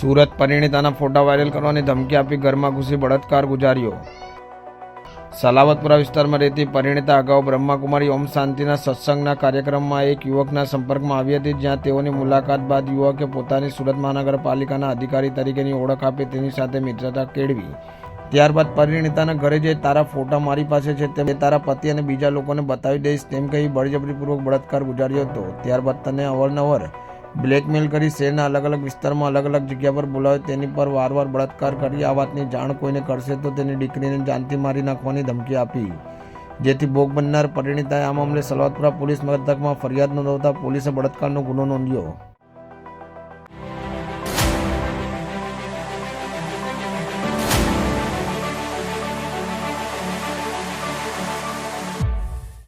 સુરત પરિણીતાના ફોટા વાયરલ કરવાની ધમકી આપી ઘરમાં ઘૂસી બળાત્કાર ગુજાર્યો. સલાવતપુરા વિસ્તારમાં રહેતી પરિણીતા અગાઉ બ્રહ્માકુમારી ઓમ શાંતિના સત્સંગના કાર્યક્રમમાં એક યુવકના સંપર્કમાં આવી હતી, જ્યાં તેઓની મુલાકાત બાદ યુવકે પોતાની સુરત મહાનગરપાલિકાના અધિકારી તરીકેની ઓળખ આપી તેની સાથે મિત્રતા કેળવી. ત્યારબાદ પરિણીતાના ઘરે જે તારા ફોટા મારી પાસે છે તે તારા પતિ અને બીજા લોકોને બતાવી દઈશ તેમ કહી બળજબરીપૂર્વક બળાત્કાર ગુજાર્યો હતો. ત્યારબાદ તને અવારનવાર બ્લેકમેલ કરી શહેરના અલગ અલગ વિસ્તારમાં અલગ અલગ જગ્યા પર બોલાવે તેની પર વારવાર બળાત્કાર કરી આ વાતની જાણ કોઈને કરશે તો તેની દીકરીને જાનથી મારી નાખવાની ધમકી આપી. જેથી ભોગ બનનાર પરિણીતાએ આ મામલે સલવાતપુરા પોલીસ મથકમાં ફરિયાદ નોંધાવતા પોલીસે બળાત્કારનો ગુનો નોંધ્યો.